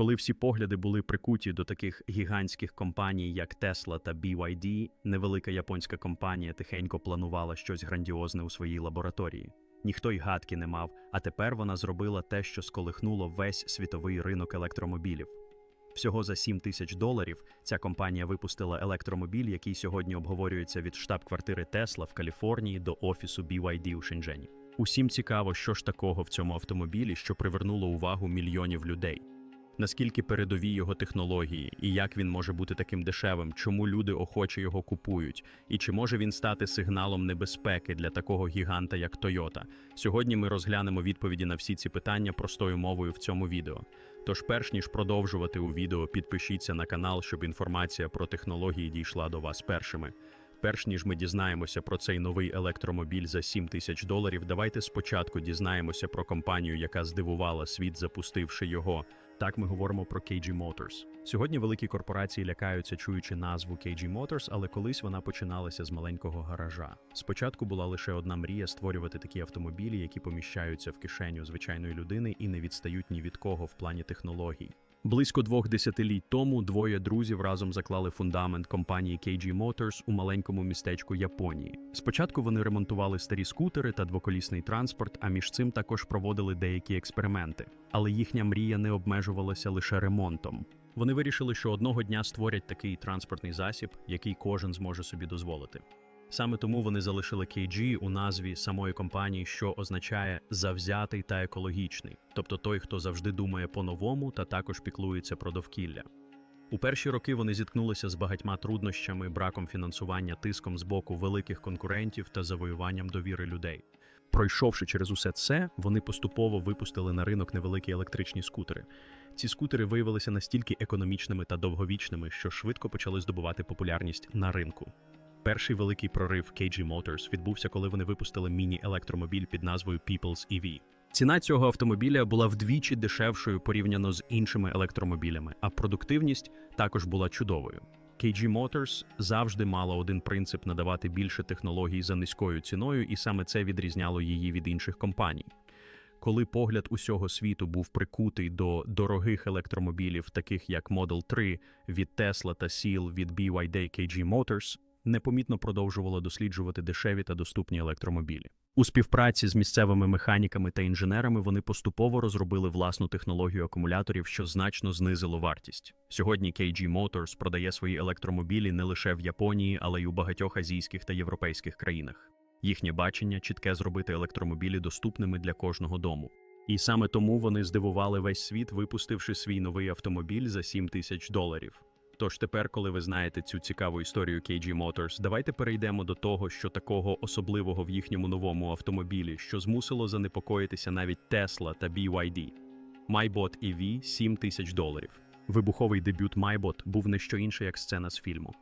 Коли всі погляди були прикуті до таких гігантських компаній, як Tesla та BYD, невелика японська компанія тихенько планувала щось грандіозне у своїй лабораторії. Ніхто й гадки не мав, а тепер вона зробила те, що сколихнуло весь світовий ринок електромобілів. Всього за 7 тисяч доларів ця компанія випустила електромобіль, який сьогодні обговорюється від штаб-квартири Tesla в Каліфорнії до офісу BYD у Шенджені. Усім цікаво, що ж такого в цьому автомобілі, що привернуло увагу мільйонів людей. Наскільки передові його технології, і як він може бути таким дешевим, чому люди охоче його купують, і чи може він стати сигналом небезпеки для такого гіганта, як Toyota? Сьогодні ми розглянемо відповіді на всі ці питання простою мовою в цьому відео. Тож, перш ніж продовжувати у відео, підпишіться на канал, щоб інформація про технології дійшла до вас першими. Перш ніж ми дізнаємося про цей новий електромобіль за 7 тисяч доларів, давайте спочатку дізнаємося про компанію, яка здивувала світ, запустивши його. Так ми говоримо про KG Motors. Сьогодні великі корпорації лякаються, чуючи назву KG Motors, але колись вона починалася з маленького гаража. Спочатку була лише одна мрія створювати такі автомобілі, які поміщаються в кишеню звичайної людини і не відстають ні від кого в плані технологій. Близько двох десятиліть тому двоє друзів разом заклали фундамент компанії KG Motors у маленькому містечку Японії. Спочатку вони ремонтували старі скутери та двоколісний транспорт, а між цим також проводили деякі експерименти. Але їхня мрія не обмежувалася лише ремонтом. Вони вирішили, що одного дня створять такий транспортний засіб, який кожен зможе собі дозволити. Саме тому вони залишили KG у назві самої компанії, що означає завзятий та екологічний, тобто той, хто завжди думає по-новому та також піклується про довкілля. У перші роки вони зіткнулися з багатьма труднощами, браком фінансування, тиском з боку великих конкурентів та завоюванням довіри людей. Пройшовши через усе це, вони поступово випустили на ринок невеликі електричні скутери. Ці скутери виявилися настільки економічними та довговічними, що швидко почали здобувати популярність на ринку. Перший великий прорив KG Motors відбувся, коли вони випустили міні-електромобіль під назвою People's EV. Ціна цього автомобіля була вдвічі дешевшою порівняно з іншими електромобілями, а продуктивність також була чудовою. KG Motors завжди мала один принцип надавати більше технологій за низькою ціною, і саме це відрізняло її від інших компаній. Коли погляд усього світу був прикутий до дорогих електромобілів, таких як Model 3 від Tesla та Seal від BYD KG Motors, непомітно продовжувало досліджувати дешеві та доступні електромобілі. У співпраці з місцевими механіками та інженерами вони поступово розробили власну технологію акумуляторів, що значно знизило вартість. Сьогодні KG Motors продає свої електромобілі не лише в Японії, але й у багатьох азійських та європейських країнах. Їхнє бачення чітке зробити електромобілі доступними для кожного дому. І саме тому вони здивували весь світ, випустивши свій новий автомобіль за 7 тисяч доларів. Тож тепер, коли ви знаєте цю цікаву історію KG Motors, давайте перейдемо до того, що такого особливого в їхньому новому автомобілі, що змусило занепокоїтися навіть Tesla та BYD. MyBot EV – 7 тисяч доларів. Вибуховий дебют MyBot був не що інше, як сцена з фільму.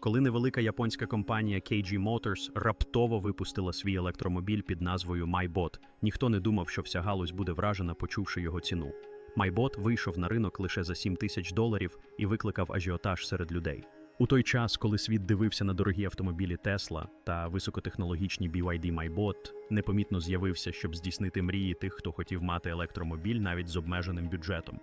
Коли невелика японська компанія KG Motors раптово випустила свій електромобіль під назвою MyBot, ніхто не думав, що вся галузь буде вражена, почувши його ціну. Майбот вийшов на ринок лише за 7 тисяч доларів і викликав ажіотаж серед людей. У той час, коли світ дивився на дорогі автомобілі Tesla та високотехнологічні BYD MyBot, непомітно з'явився, щоб здійснити мрії тих, хто хотів мати електромобіль навіть з обмеженим бюджетом.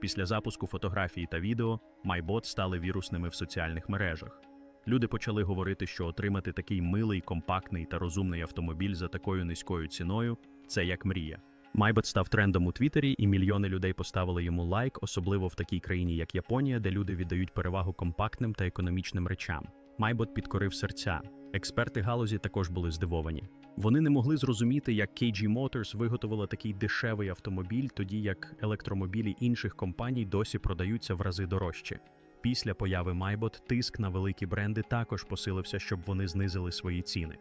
Після запуску фотографії та відео MyBot стали вірусними в соціальних мережах. Люди почали говорити, що отримати такий милий, компактний та розумний автомобіль за такою низькою ціною це як мрія. Майбот став трендом у Твіттері, і мільйони людей поставили йому лайк, особливо в такій країні, як Японія, де люди віддають перевагу компактним та економічним речам. Майбот підкорив серця. Експерти галузі також були здивовані. Вони не могли зрозуміти, як KG Motors виготовила такий дешевий автомобіль, тоді як електромобілі інших компаній досі продаються в рази дорожче. Після появи Майбот тиск на великі бренди також посилився, щоб вони знизили свої ціни.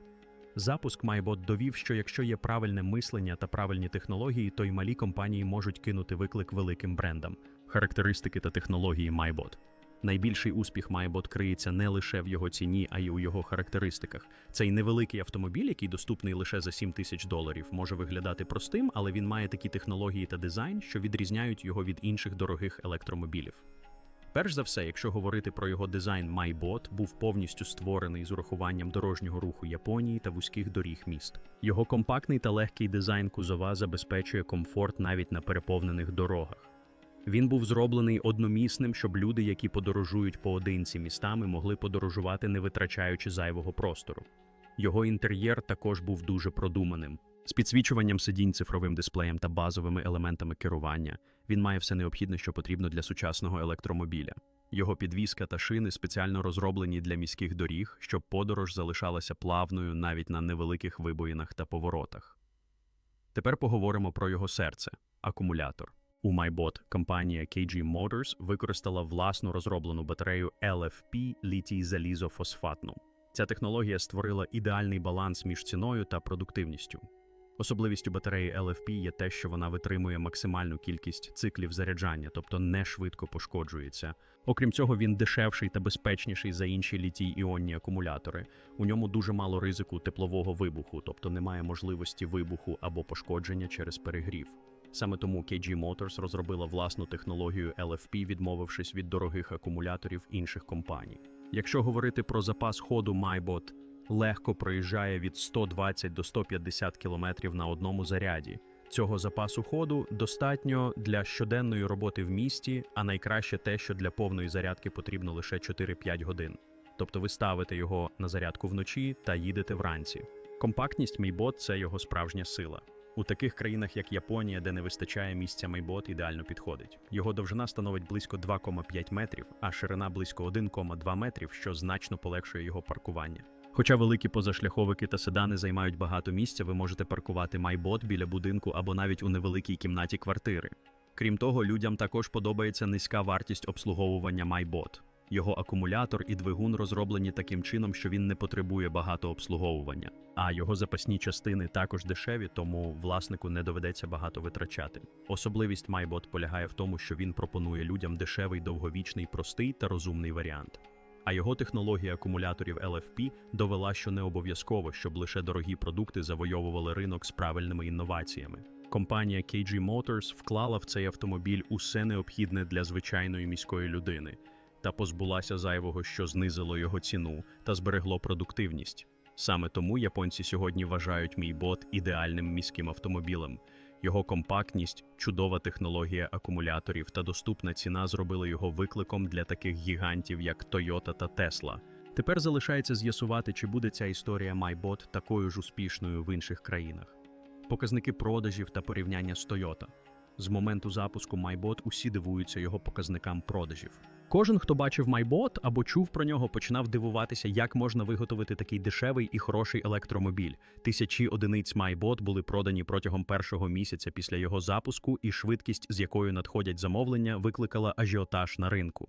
Запуск MyBot довів, що якщо є правильне мислення та правильні технології, то й малі компанії можуть кинути виклик великим брендам. Характеристики та технології MyBot. Найбільший успіх MyBot криється не лише в його ціні, а й у його характеристиках. Цей невеликий автомобіль, який доступний лише за 7 тисяч доларів, може виглядати простим, але він має такі технології та дизайн, що відрізняють його від інших дорогих електромобілів. Перш за все, якщо говорити про його дизайн, MyBot був повністю створений з урахуванням дорожнього руху Японії та вузьких доріг міст. Його компактний та легкий дизайн кузова забезпечує комфорт навіть на переповнених дорогах. Він був зроблений одномісним, щоб люди, які подорожують поодинці містами, могли подорожувати, не витрачаючи зайвого простору. Його інтер'єр також був дуже продуманим. З підсвічуванням сидінь цифровим дисплеєм та базовими елементами керування він має все необхідне, що потрібно для сучасного електромобіля. Його підвізка та шини спеціально розроблені для міських доріг, щоб подорож залишалася плавною навіть на невеликих вибоїнах та поворотах. Тепер поговоримо про його серце акумулятор. У MyBot компанія KG Motors використала власну розроблену батарею LFP літій залізофосфатну. Ця технологія створила ідеальний баланс між ціною та продуктивністю. Особливістю батареї LFP є те, що вона витримує максимальну кількість циклів заряджання, тобто не швидко пошкоджується. Окрім цього, він дешевший та безпечніший за інші літій-іонні акумулятори. У ньому дуже мало ризику теплового вибуху, тобто немає можливості вибуху або пошкодження через перегрів. Саме тому KG Motors розробила власну технологію LFP, відмовившись від дорогих акумуляторів інших компаній. Якщо говорити про запас ходу MyBot, легко проїжджає від 120 до 150 км на одному заряді. Цього запасу ходу достатньо для щоденної роботи в місті, а найкраще те, що для повної зарядки потрібно лише 4-5 годин. Тобто ви ставите його на зарядку вночі та їдете вранці. Компактність MyBot – це його справжня сила. У таких країнах, як Японія, де не вистачає місця MyBot, ідеально підходить. Його довжина становить близько 2,5 метрів, а ширина близько 1,2 метрів, що значно полегшує його паркування. Хоча великі позашляховики та седани займають багато місця, ви можете паркувати MyBot біля будинку або навіть у невеликій кімнаті квартири. Крім того, людям також подобається низька вартість обслуговування MyBot. Його акумулятор і двигун розроблені таким чином, що він не потребує багато обслуговування, а його запасні частини також дешеві, тому власнику не доведеться багато витрачати. Особливість MyBot полягає в тому, що він пропонує людям дешевий, довговічний, простий та розумний варіант. А його технологія акумуляторів LFP довела, що не обов'язково, щоб лише дорогі продукти завойовували ринок з правильними інноваціями. Компанія KG Motors вклала в цей автомобіль усе необхідне для звичайної міської людини та позбулася зайвого, що знизило його ціну та зберегло продуктивність. Саме тому японці сьогодні вважають мій бот ідеальним міським автомобілем. Його компактність, чудова технологія акумуляторів та доступна ціна зробили його викликом для таких гігантів, як Toyota та Tesla. Тепер залишається з'ясувати, чи буде ця історія MyBot такою ж успішною в інших країнах. Показники продажів та порівняння з Toyota. З моменту запуску MyBot усі дивуються його показникам продажів. Кожен, хто бачив MyBot або чув про нього, починав дивуватися, як можна виготовити такий дешевий і хороший електромобіль. Тисячі одиниць MyBot були продані протягом першого місяця після його запуску, і швидкість, з якою надходять замовлення, викликала ажіотаж на ринку.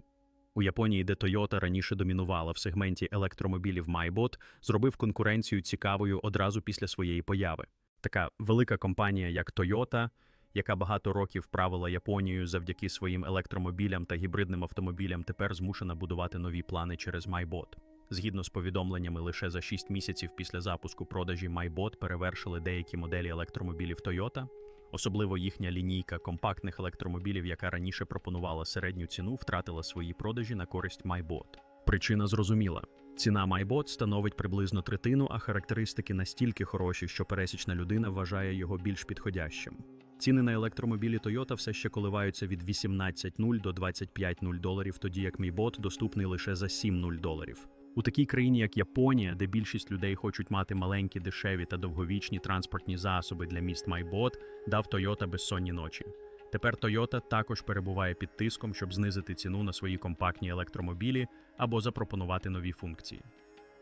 У Японії, де Toyota раніше домінувала в сегменті електромобілів MyBot, зробив конкуренцію цікавою одразу після своєї появи. Така велика компанія, як Toyota, яка багато років правила Японією завдяки своїм електромобілям та гібридним автомобілям, тепер змушена будувати нові плани через MyBot. Згідно з повідомленнями, лише за 6 місяців після запуску продажі MyBot перевершили деякі моделі електромобілів Toyota, особливо їхня лінійка компактних електромобілів, яка раніше пропонувала середню ціну, втратила свої продажі на користь MyBot. Причина зрозуміла. Ціна MyBot становить приблизно третину, а характеристики настільки хороші, що пересічна людина вважає його більш підходящим. Ціни на електромобілі Toyota все ще коливаються від 18.0 до 25.0 доларів, тоді як MyBot доступний лише за 7.0 доларів. У такій країні, як Японія, де більшість людей хочуть мати маленькі, дешеві та довговічні транспортні засоби для міст MyBot, дав Toyota безсонні ночі. Тепер Toyota також перебуває під тиском, щоб знизити ціну на свої компактні електромобілі або запропонувати нові функції.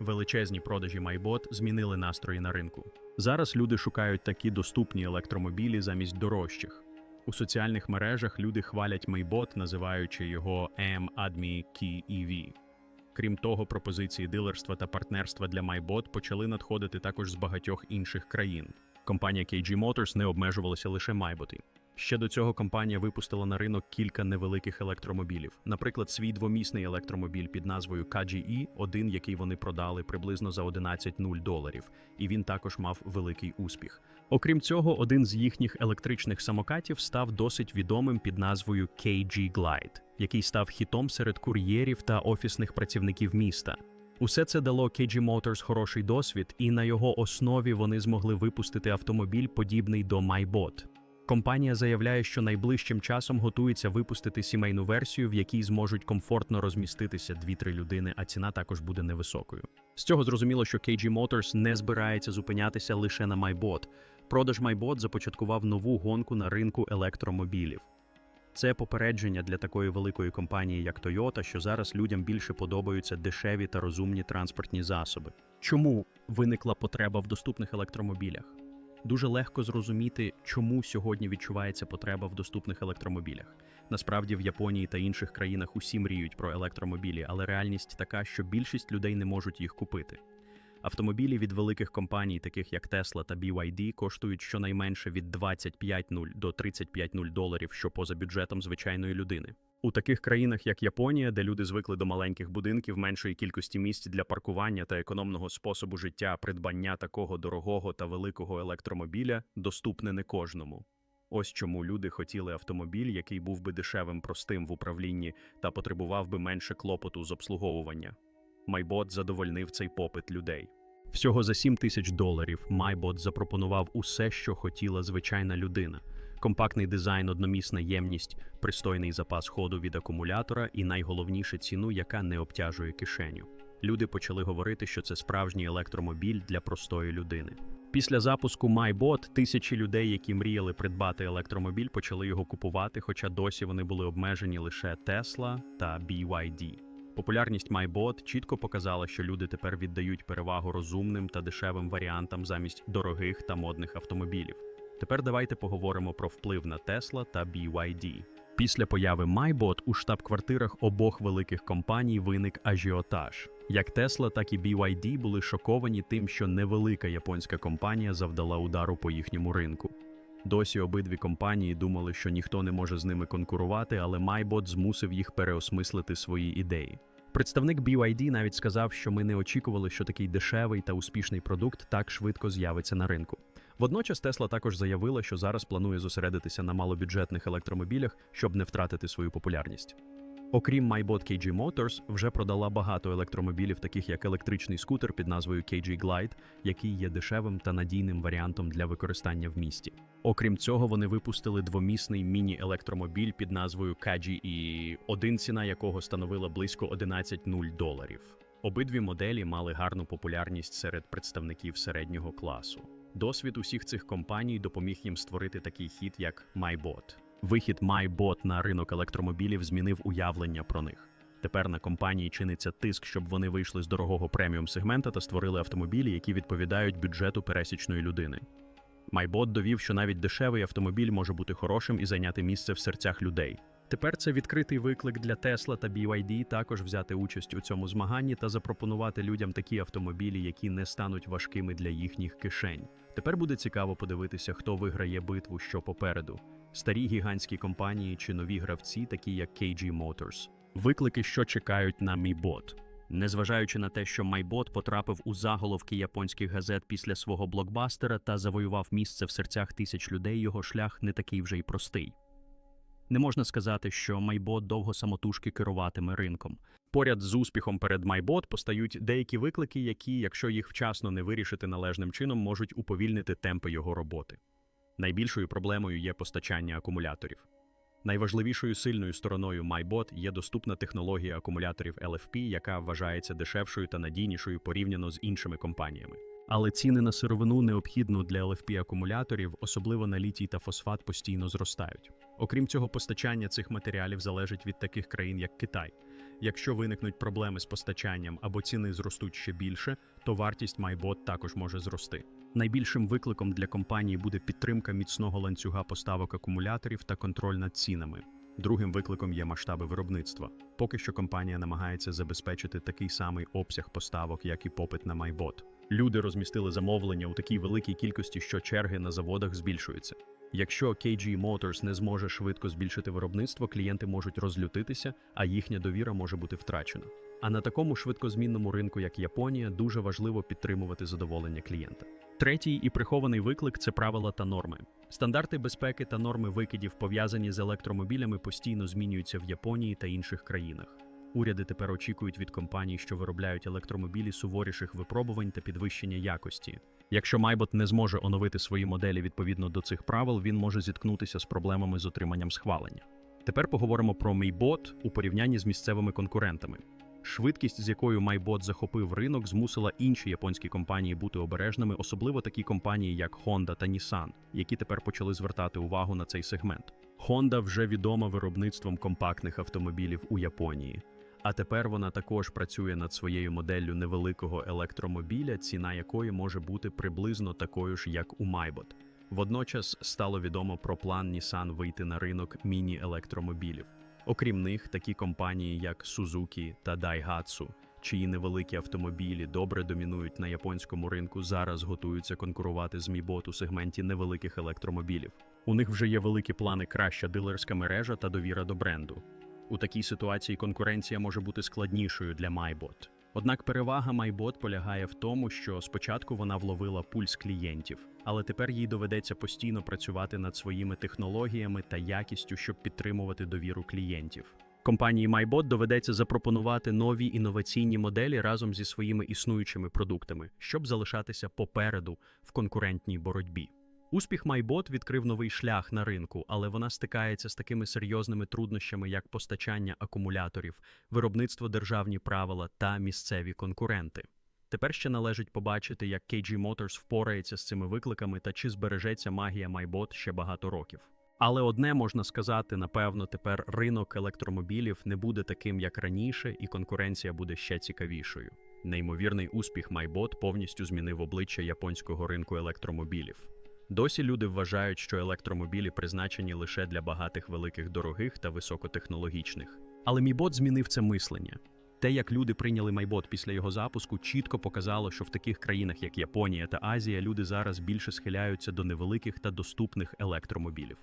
Величезні продажі MyBot змінили настрої на ринку. Зараз люди шукають такі доступні електромобілі замість дорожчих. У соціальних мережах люди хвалять MyBot, називаючи його M-Admi Key EV. Крім того, пропозиції дилерства та партнерства для MyBot почали надходити також з багатьох інших країн. Компанія KG Motors не обмежувалася лише MyBot. Ще до цього компанія випустила на ринок кілька невеликих електромобілів. Наприклад, свій двомісний електромобіль під назвою KGE, один, який вони продали приблизно за 11,0 доларів, і він також мав великий успіх. Окрім цього, один з їхніх електричних самокатів став досить відомим під назвою KG Glide, який став хітом серед кур'єрів та офісних працівників міста. Усе це дало KG Motors хороший досвід, і на його основі вони змогли випустити автомобіль, подібний до MyBot. Компанія заявляє, що найближчим часом готується випустити сімейну версію, в якій зможуть комфортно розміститися 2-3 людини, а ціна також буде невисокою. З цього зрозуміло, що KG Motors не збирається зупинятися лише на MyBot. Продаж MyBot започаткував нову гонку на ринку електромобілів. Це попередження для такої великої компанії, як Toyota, що зараз людям більше подобаються дешеві та розумні транспортні засоби. Чому виникла потреба в доступних електромобілях? Дуже легко зрозуміти, чому сьогодні відчувається потреба в доступних електромобілях. Насправді в Японії та інших країнах усі мріють про електромобілі, але реальність така, що більшість людей не можуть їх купити. Автомобілі від великих компаній, таких як Tesla та BYD, коштують щонайменше від 25,0 до 35,0 доларів, що поза бюджетом звичайної людини. У таких країнах, як Японія, де люди звикли до маленьких будинків, меншої кількості місць для паркування та економного способу життя, придбання такого дорогого та великого електромобіля доступне не кожному. Ось чому люди хотіли автомобіль, який був би дешевим, простим в управлінні та потребував би менше клопоту з обслуговування. Майбот задовольнив цей попит людей. Всього за 7 тисяч доларів Майбот запропонував усе, що хотіла звичайна людина: компактний дизайн, одномісна ємність, пристойний запас ходу від акумулятора і найголовніше ціну, яка не обтяжує кишеню. Люди почали говорити, що це справжній електромобіль для простої людини. Після запуску MyBot тисячі людей, які мріяли придбати електромобіль, почали його купувати, хоча досі вони були обмежені лише Tesla та BYD. Популярність MyBot чітко показала, що люди тепер віддають перевагу розумним та дешевим варіантам замість дорогих та модних автомобілів. Тепер давайте поговоримо про вплив на Tesla та BYD. Після появи MyBot у штаб-квартирах обох великих компаній виник ажіотаж. Як Tesla, так і BYD були шоковані тим, що невелика японська компанія завдала удару по їхньому ринку. Досі обидві компанії думали, що ніхто не може з ними конкурувати, але MyBot змусив їх переосмислити свої ідеї. Представник BYD навіть сказав, що ми не очікували, що такий дешевий та успішний продукт так швидко з'явиться на ринку. Водночас Tesla також заявила, що зараз планує зосередитися на малобюджетних електромобілях, щоб не втратити свою популярність. Окрім MyBot KG Motors, вже продала багато електромобілів, таких як електричний скутер під назвою KG Glide, який є дешевим та надійним варіантом для використання в місті. Окрім цього, вони випустили двомісний міні-електромобіль під назвою і один ціна якого становила близько 11,0 доларів. Обидві моделі мали гарну популярність серед представників середнього класу. Досвід усіх цих компаній допоміг їм створити такий хід, як MyBot. Вихід MyBot на ринок електромобілів змінив уявлення про них. Тепер на компанії чиниться тиск, щоб вони вийшли з дорогого преміум сегмента та створили автомобілі, які відповідають бюджету пересічної людини. MyBot довів, що навіть дешевий автомобіль може бути хорошим і зайняти місце в серцях людей. Тепер це відкритий виклик для Tesla та BYD також взяти участь у цьому змаганні та запропонувати людям такі автомобілі, які не стануть важкими для їхніх кишень. Тепер буде цікаво подивитися, хто виграє битву, що попереду: старі гігантські компанії чи нові гравці, такі як KG Motors. Виклики, що чекають на MyBot. Незважаючи на те, що MyBot потрапив у заголовки японських газет після свого блокбастера та завоював місце в серцях тисяч людей, його шлях не такий вже й простий. Не можна сказати, що MyBot довго самотужки керуватиме ринком. Поряд з успіхом перед MyBot постають деякі виклики, які, якщо їх вчасно не вирішити належним чином, можуть уповільнити темпи його роботи. Найбільшою проблемою є постачання акумуляторів. Найважливішою сильною стороною MyBot є доступна технологія акумуляторів LFP, яка вважається дешевшою та надійнішою порівняно з іншими компаніями. Але ціни на сировину, необхідну для LFP акумуляторів, особливо на літій та фосфат, постійно зростають. Окрім цього, постачання цих матеріалів залежить від таких країн, як Китай. Якщо виникнуть проблеми з постачанням або ціни зростуть ще більше, то вартість MyBot також може зрости. Найбільшим викликом для компанії буде підтримка міцного ланцюга поставок акумуляторів та контроль над цінами. Другим викликом є масштаби виробництва. Поки що компанія намагається забезпечити такий самий обсяг поставок, як і попит на MyBot. Люди розмістили замовлення у такій великій кількості, що черги на заводах збільшуються. Якщо KG Motors не зможе швидко збільшити виробництво, клієнти можуть розлютитися, а їхня довіра може бути втрачена. А на такому швидкозмінному ринку, як Японія, дуже важливо підтримувати задоволення клієнта. Третій і прихований виклик це правила та норми. Стандарти безпеки та норми викидів, пов'язані з електромобілями, постійно змінюються в Японії та інших країнах. Уряди тепер очікують від компаній, що виробляють електромобілі суворіших випробувань та підвищення якості. Якщо Майбот не зможе оновити свої моделі відповідно до цих правил, він може зіткнутися з проблемами з отриманням схвалення. Тепер поговоримо про MyBot у порівнянні з місцевими конкурентами. Швидкість, з якою MyBot захопив ринок, змусила інші японські компанії бути обережними, особливо такі компанії, як Honda та Nissan, які тепер почали звертати увагу на цей сегмент. Honda вже відома виробництвом компактних автомобілів у Японії. А тепер вона також працює над своєю моделлю невеликого електромобіля, ціна якої може бути приблизно такою ж, як у Майбот. Водночас стало відомо про план Nissan вийти на ринок міні-електромобілів. Окрім них, такі компанії, як Suzuki та Daihatsu, чиї невеликі автомобілі добре домінують на японському ринку, зараз готуються конкурувати з Мібот у сегменті невеликих електромобілів. У них вже є великі плани краща дилерська мережа та довіра до бренду. У такій ситуації конкуренція може бути складнішою для MyBot. Однак перевага MyBot полягає в тому, що спочатку вона вловила пульс клієнтів, але тепер їй доведеться постійно працювати над своїми технологіями та якістю, щоб підтримувати довіру клієнтів. Компанії MyBot доведеться запропонувати нові інноваційні моделі разом зі своїми існуючими продуктами, щоб залишатися попереду в конкурентній боротьбі. Успіх MyBot відкрив новий шлях на ринку, але вона стикається з такими серйозними труднощами, як постачання акумуляторів, виробництво державні правила та місцеві конкуренти. Тепер ще належить побачити, як KG Motors впорається з цими викликами та чи збережеться магія MyBot ще багато років. Але одне можна сказати, напевно, тепер ринок електромобілів не буде таким, як раніше, і конкуренція буде ще цікавішою. Неймовірний успіх MyBot повністю змінив обличчя японського ринку електромобілів. Досі люди вважають, що електромобілі призначені лише для багатих, великих, дорогих та високотехнологічних. Але Мібот змінив це мислення. Те, як люди прийняли Майбот після його запуску, чітко показало, що в таких країнах, як Японія та Азія, люди зараз більше схиляються до невеликих та доступних електромобілів.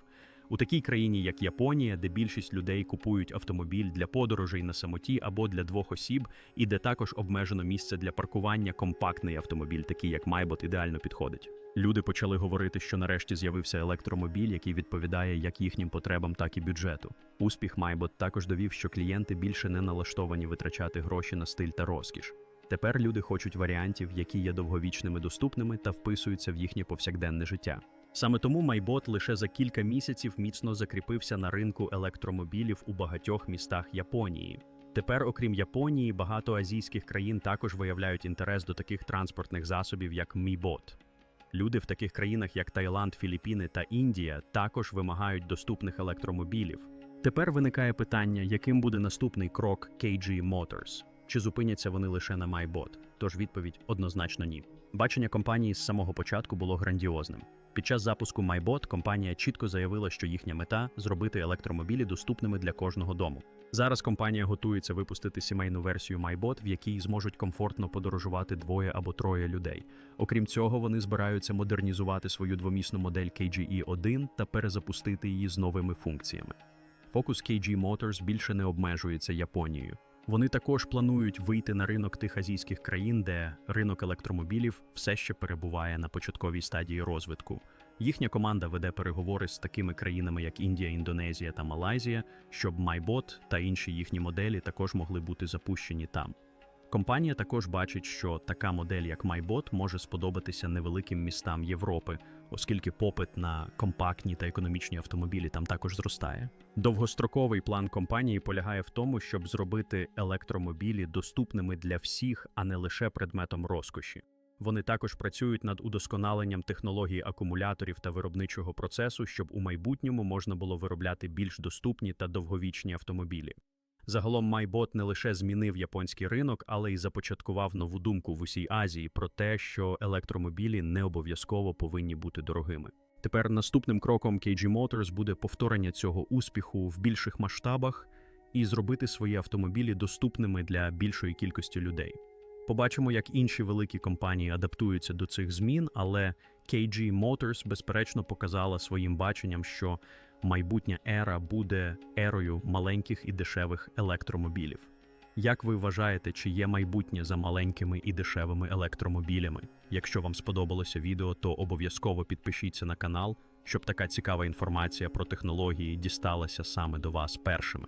У такій країні, як Японія, де більшість людей купують автомобіль для подорожей на самоті або для двох осіб, і де також обмежено місце для паркування, компактний автомобіль, такий як Майбот, ідеально підходить. Люди почали говорити, що нарешті з'явився електромобіль, який відповідає як їхнім потребам, так і бюджету. Успіх Майбот також довів, що клієнти більше не налаштовані витрачати гроші на стиль та розкіш. Тепер люди хочуть варіантів, які є довговічними доступними та вписуються в їхнє повсякденне життя. Саме тому Майбот лише за кілька місяців міцно закріпився на ринку електромобілів у багатьох містах Японії. Тепер, окрім Японії, багато азійських країн також виявляють інтерес до таких транспортних засобів, як Мібот. Люди в таких країнах, як Таїланд, Філіппіни та Індія, також вимагають доступних електромобілів. Тепер виникає питання, яким буде наступний крок KG Motors? Чи зупиняться вони лише на MyBot? Тож відповідь однозначно ні. Бачення компанії з самого початку було грандіозним. Під час запуску MyBot компанія чітко заявила, що їхня мета зробити електромобілі доступними для кожного дому. Зараз компанія готується випустити сімейну версію MyBot, в якій зможуть комфортно подорожувати двоє або троє людей. Окрім цього, вони збираються модернізувати свою двомісну модель KGE-1 та перезапустити її з новими функціями. Фокус KG Motors більше не обмежується Японією. Вони також планують вийти на ринок тих азійських країн, де ринок електромобілів все ще перебуває на початковій стадії розвитку. Їхня команда веде переговори з такими країнами, як Індія, Індонезія та Малайзія, щоб MyBot та інші їхні моделі також могли бути запущені там. Компанія також бачить, що така модель, як MyBot, може сподобатися невеликим містам Європи, оскільки попит на компактні та економічні автомобілі там також зростає. Довгостроковий план компанії полягає в тому, щоб зробити електромобілі доступними для всіх, а не лише предметом розкоші. Вони також працюють над удосконаленням технологій акумуляторів та виробничого процесу, щоб у майбутньому можна було виробляти більш доступні та довговічні автомобілі. Загалом MyBot не лише змінив японський ринок, але й започаткував нову думку в усій Азії про те, що електромобілі не обов'язково повинні бути дорогими. Тепер наступним кроком KG Motors буде повторення цього успіху в більших масштабах і зробити свої автомобілі доступними для більшої кількості людей. Побачимо, як інші великі компанії адаптуються до цих змін, але KG Motors безперечно показала своїм баченням, що майбутня ера буде ерою маленьких і дешевих електромобілів. Як ви вважаєте, чи є майбутнє за маленькими і дешевими електромобілями? Якщо вам сподобалося відео, то обов'язково підпишіться на канал, щоб така цікава інформація про технології дісталася саме до вас першими.